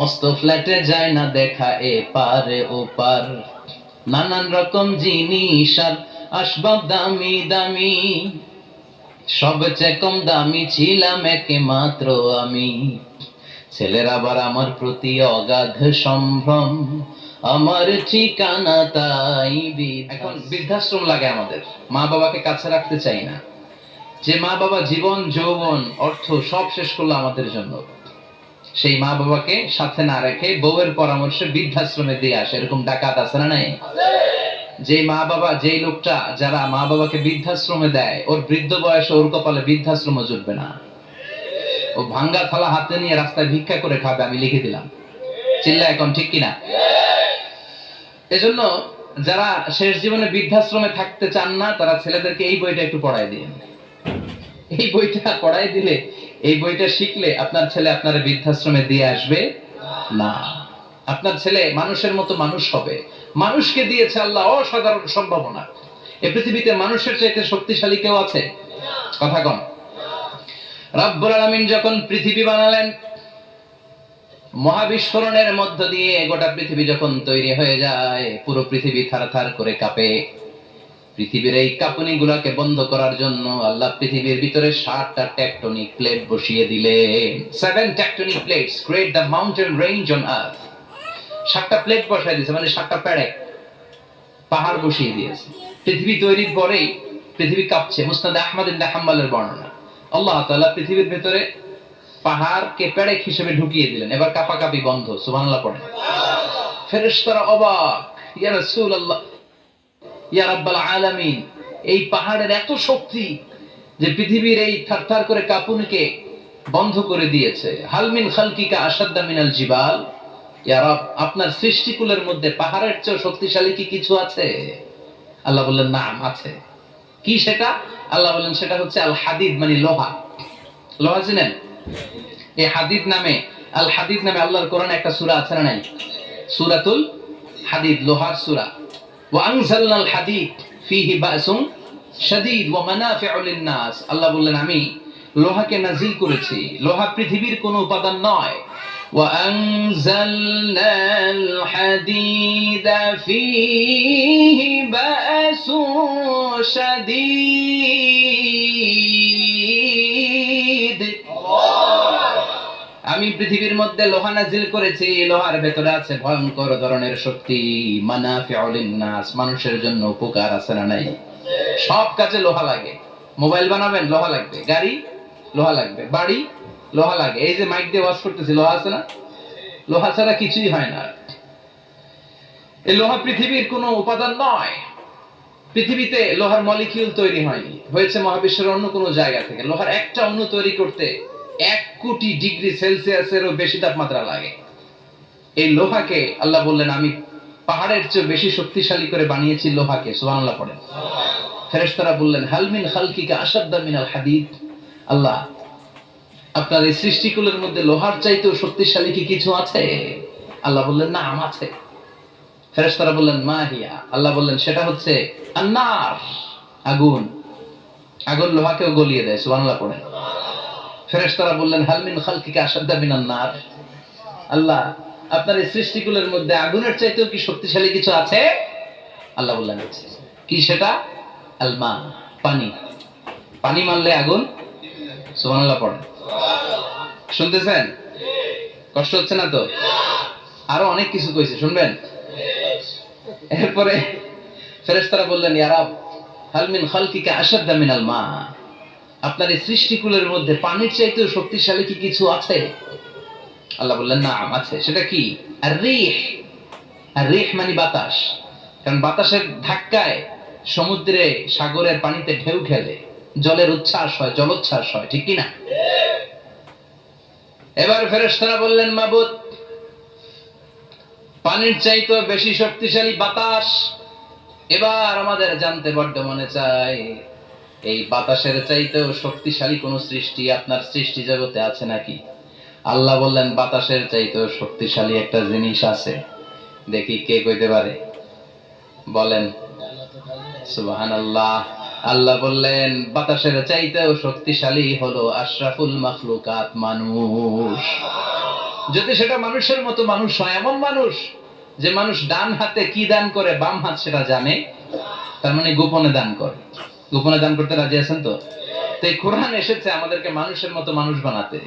মস্ত ফ্ল্যাটে যায় না দেখা এ পারে, ও পার। নানান রকম জিনিস আর আসবাব দামি দামি। সবচেয়ে কম দামি ছিলাম একে মাত্র আমি। ছেলের আবার আমার প্রতি অগাধ সম্ভ্রম, আমার ঠিকানা তাই এখন বৃদ্ধাশ্রম লাগে আমাদের। মা বাবাকে কাছে রাখতে চাই না। যে মা বাবা জীবন, যৌবন, অর্থ সব শেষ করল আমাদের জন্য। সেই মা বাবাকে সাথে না রেখে বউয়ের পরামর্শে বৃদ্ধাশ্রমে দিয়ে আসে। এরকম ডাকাত আছে না নাই? যে মা বাবা, যেই লোকটা, যারা মা বাবাকে বৃদ্ধাশ্রমে দেয়, ওর বৃদ্ধ বয়সে ওর কপালে বৃদ্ধাশ্রম জুটবে না। ও ভাঙ্গা থালা হাতে নিয়ে রাস্তায় ভিক্ষা করে খাবে, আমি লিখে দিলাম। চিল্লা এখন ঠিক কিনা? এজন্য যারা শেষ জীবনে বৃদ্ধাশ্রমে থাকতে চান না, তারা ছেলেদেরকে এই বইটা একটু পড়ায় দিন। এই বইটা পড়াই দিলে, এই বইটা শিখলে আপনার ছেলে আপনার বৃদ্ধাশ্রমে দিয়ে আসবে? না। আপনার ছেলে মানুষের মতো মানুষ হবে। মানুষকে দিয়েছে আল্লাহ অসাধারণ সম্ভাবনা। এই পৃথিবীতে মানুষের চাইতে শক্তিশালী কেউ আছে? কথা কন। রব্বুল আলামিন যখন পৃথিবী বানালেন, মহাবিস্ফোরণের মধ্য দিয়ে গোটা পৃথিবী যখন তৈরি হয়ে যায়, পুরো পৃথিবী থারথার করে কাঁপে। পৃথিবীর এই কাঁপুনি গুলাকে বন্ধ করার জন্য আল্লাহ পৃথিবীর ভিতরে ষাটটা টেকটনিক প্লেট বসিয়ে দিলেন। Seven tectonic plates create the mountain range on earth সাতটা প্লেট বসাই দিয়েছে মানে সাতটা প্যাড়ে পাহাড় বসিয়ে দিয়েছে। পৃথিবী তৈরির পরেই পৃথিবী কাঁপছে। মুস্তাদ আহমদ ইবনে হাম্বালের বর্ণনা। আল্লাহ তাআলা পৃথিবীর ভেতরে পাহাড়কে পেড়েক হিসেবে ঢুকিয়ে দিলেন। এবার কাপাকাপি বন্ধ, সুবহানাল্লাহ পড়ে ফেরেশতারা অবাক, ইয়া রাসূলুল্লাহ আলামিন, এই পাহাড়ের এত শক্তি যে পৃথিবীর এই থারথার করে কাঁপুনিকে বন্ধ করে দিয়েছে। হালমিন খালকিকা আসাদ্দা মিনাল জিবাল। ইয়া রব, আপনার সৃষ্টিকুলের মধ্যে পাহাড়ের চেয়ে শক্তিশালী কি কিছু আছে? আল্লাহ বললেন, নাম আছে। কি সেটা? আল্লাহ বললেন, সেটা হচ্ছে আল হাদিদ মানে লোহা। লোহা চিনেন? এই হাদিদ নামে, আল হাদিদ নামে আল্লাহর কোরআনে একটা সুরা আছে না নাই? সূরাতুল হাদিদ, লোহার সূরা। وأنزلنا الحديد فيه بأس شديد ومنافع للناس আল্লাহ বললেন আমি লোহাকে নাজিল করেছি লোহা পৃথিবীর কোনো উপাদান নয় وأنزلنا الحديد فيه بأس شديد পৃথিবীর মধ্যে লোহা নাজিল করেছি লোহার ভেতরে আছে ভয়ঙ্কর ধরনের শক্তি। নাস মানুষের জন্য উপকার আছে না নাই? সব কাজে লোহা লাগে। মোবাইল বানাবেন, লোহা লাগবে। গাড়ি, লোহা লাগবে। বাড়ি, লোহা লাগে। এই যে মাইক দিয়ে ওয়াশ করতেছি, লোহা আছে না? লোহা ছাড়া কিছুই হয় না। এই লোহা পৃথিবীর কোনো উপাদান নয়। পৃথিবীতে লোহার মলিকিউল তৈরি হয়নি। হয়েছে মহাবিশ্বের অন্য কোনো জায়গা থেকে। লোহার একটা অণু তৈরি করতে এক কোটি ডিগ্রি সেলসিয়াসেরও বেশি তাপমাত্রা লাগে। এই লোহাকে, আল্লাহ বললেন, আমি পাহাড়ের চেয়ে বেশি শক্তিশালী করে বানিয়েছি লোহাকে। সুবহানাল্লাহ পড়েন। ফেরেশতারা বললেন হালমিন খালকিকা আসাদ্দা মিনাল হাদিদ? আল্লাহ, আপনার এই সৃষ্টিকুলের মধ্যে লোহার চাইতেও শক্তিশালী কি কিছু আছে? আল্লাহ বললেন, না, আম আছে। ফেরেশতারা বললেন, মা হিয়া? আল্লাহ বললেন, সেটা হচ্ছে আন্নার আগুন। আগুন লোহাকেও গলিয়ে দেয়, সুবহানাল্লাহ পড়েন। ফেরেশতারা বললেন হালমিন খালকিকা আসাদ্দা মিনান নার? আল্লাহ, আপনার এই সৃষ্টিকুলের মধ্যে আগুনের চাইতেও কি শক্তিশালী কিছু আছে? আল্লাহ বললেন কি সেটা? আলমা পানি। পানি মারলে আগুন? সুবহানাল্লাহ পড়েন শুনতেছেন? কষ্ট হচ্ছে না তো? আরও অনেক কিছু কইছে, শুনবেন? এরপরে ফেরেশতারা বললেন ইয়ারাব হালমিন খালকিকা আসাদ্দা মিনাল মা। আপনার এই সৃষ্টিকুলের মধ্যে পানির চাইতেও শক্তিশালী কি কিছু আছে? আল্লাহ বললেন, না, আছে। সেটা কি? আর রেহ আর রেহ মানে বাতাস। কারণ বাতাসের ধাক্কায় সমুদ্রে সাগরের পানিতে ঢেউ খেলে, জলের উচ্ছ্বাস হয়, জলোচ্ছ্বাস হয়, ঠিক কি না এবার ফেরেশতারা বললেন, মাবুদ, পানির চাইতেও বেশি শক্তিশালী বাতাস। এবার আমাদের জানতে বড্ড মনে চায়। এই বাতাসের চাইতেও শক্তিশালী কোন সৃষ্টি আপনার সৃষ্টি জগতে আছে নাকি? আল্লাহ বললেন, বাতাসের চাইতেও শক্তিশালী একটা জিনিস আছে। দেখি কে কইতে পারে। বলেন সুবাহান আল্লাহ আল্লাহ বললেন, বাতাসের চাইতেও শক্তিশালী হলো আশরাফুল মাখলুকাত মানুষ। যদি সেটা মানুষের মতো মানুষ হয়, এমন মানুষ যে মানুষ ডান হাতে কি দান করে, বাম হাত সেটা জানে, তার মানে গোপনে দান করে। গোপনে দান করতে রাজি আছেন তো? তো এই কোরআন এসেছে আমাদেরকে মানুষের মতো মানুষ বানাতে।